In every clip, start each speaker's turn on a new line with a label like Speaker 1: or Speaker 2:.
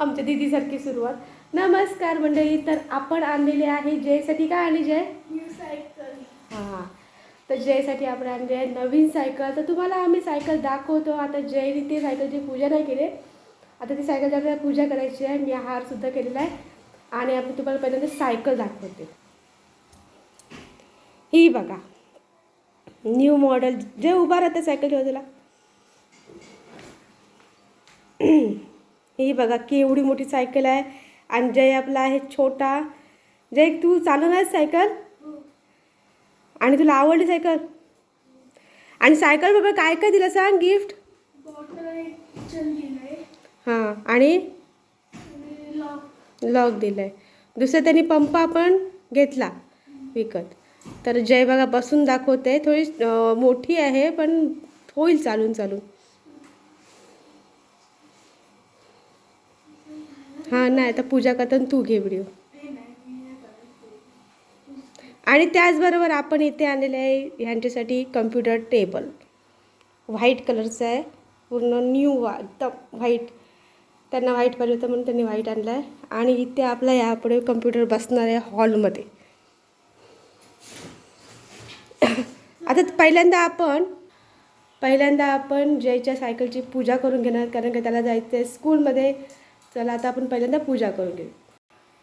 Speaker 1: आमच्या दिदीसारखी सुरुवात. नमस्कार मंडळी तर आपण आणलेले आहे जयसाठी काय आणली जय? हां तर जयसाठी आपण आणली आहे नवीन सायकल तर तुम्हाला आम्ही सायकल दाखवतो. आता जयने ते सायकलची पूजा नाही केली. आता ती सायकलची आपल्याला पूजा करायची आहे. मी हारसुद्धा केलेला आहे. आणि आपण तुम्हाला पहिल्यांदा सायकल दाखवते. ही बघा. न्यू मॉडेल जे उभा राहते सायकल ठेवा तुला ही बघा केवढी मोठी सायकल आहे. आणि जय आपला आहे छोटा. जय तू चालवणार सायकल? आणि तुला आवडली सायकल? आणि सायकल बाबा काय काय दिलं सांग गिफ्ट? हां आणि? लॉक. दिलं आहे दुसरं त्यांनी पंप आपण घेतला विकत. तर जय बघा बसून दाखवते. थोडी मोठी आहे पण होईल चालून चालून. हां नाही तर पूजा करताना तू घे व्हिडिओ आणि त्याचबरोबर आपण इथे आणलेलं आहे ह्यांच्यासाठी कम्प्युटर टेबल व्हाईट कलरचं आहे पूर्ण न्यू वा एकदम व्हाईट त्यांना व्हाईट पाहिजे होतं म्हणून त्यांनी व्हाईट आणलं आहे. आणि इथे आपला यापुढे कम्प्युटर बसणार आहे हॉलमध्ये आता पहिल्यांदा आपण पहिल्यांदा आपण जयच्या सायकलची पूजा करून घेणार कारण की त्याला जायचं आहे स्कूलमध्ये चला आता आपण पहिल्यांदा पूजा करून घेऊ.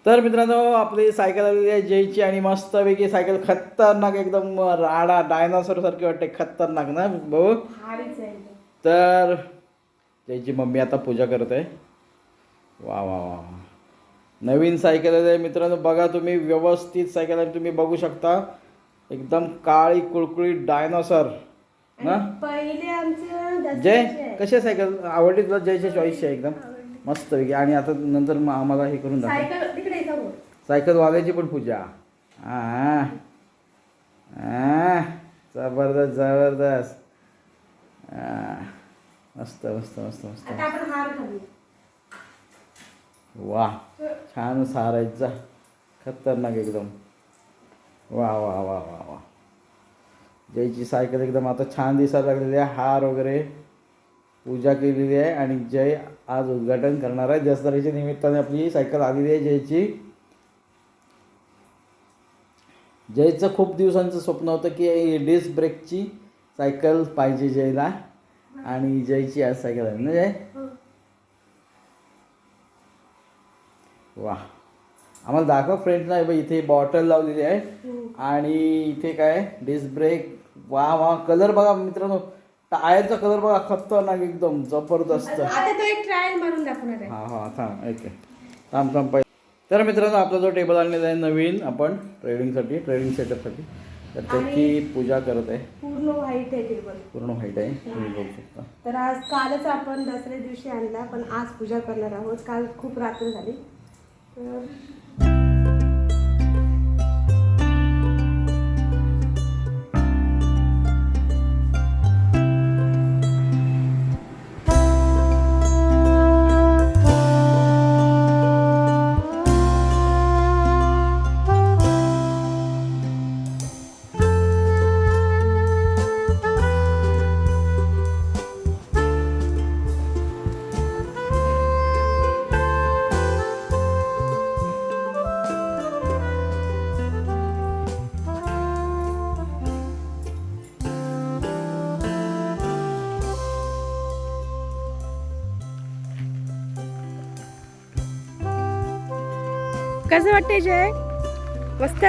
Speaker 2: तर मित्रांनो आपली सायकल आलेली आहे जयची आणि मस्तपैकी सायकल खतरनाक एकदम राडा डायनासोर सारखी वाटते खतरनाक ना भाऊ? तर जयची मम्मी आता पूजा करत. आहे वा वा वा. नवीन सायकल आहे मित्रांनो बघा तुम्ही व्यवस्थित सायकल आहे तुम्ही बघू शकता. एकदम काळी कुळकुळी डायनासोर ना?
Speaker 1: पहिले आमचं
Speaker 2: जय कशी सायकल? आवडली तुला जयच्या चॉईसची आहे एकदम? मस्तपैकी आणि आता नंतर मग आम्हाला हे करून दाखव.
Speaker 1: सायकल
Speaker 2: वाल्याची पण पूजा. हा हा जबरदस्त जबरदस्त. मस्त मस्त मस्त मस्त. वा छान सारायचा खतरनाक एकदम. वा वा वा वा वा. जयची सायकल एकदम आता छान दिसायला लागलेली आहे हार वगैरे. पूजा केलेली आहे आणि जय आज उद्घाटन करणार आहे. दसऱ्याच्या निमित्ताने आपली सायकल आलेली आहे जयची. जयचं खूप दिवसांचं स्वप्न होतं की डिस्क ब्रेकची सायकल पाहिजे जयला. आणि जयची आज सायकल आहे ना जय? वा. आम्हाला दाखव फ्रेंड्सना बघ इथे बॉटल लावलेली आहे. आणि इथे काय? डिस्क ब्रेक वा वा. कलर बघा मित्रांनो. टायरचा कलर बघा खतरनाक एकदम जबरदस्त.
Speaker 1: आता तो एक ट्रायल मारून दाखवणार आहे.
Speaker 2: हा हा थांब ओके थांब थांब पहिले तर मित्रांनो आपला जो टेबल आणलेला आहे नवीन आपण ट्रेडिंगसाठी ट्रेडिंग सेटअपसाठी तर त्याची पूजा करत आहे.
Speaker 1: पूर्ण व्हाईट आहे टेबल
Speaker 2: पूर्ण व्हाईट आहे तुम्ही बघू शकता.
Speaker 1: तर आज कालच आपण दसऱ्या दिवशी आणला पण आज पूजा करणार आहोत. काल खूप रात्र झाली. तर कसं वाटतंय जय? मस्त?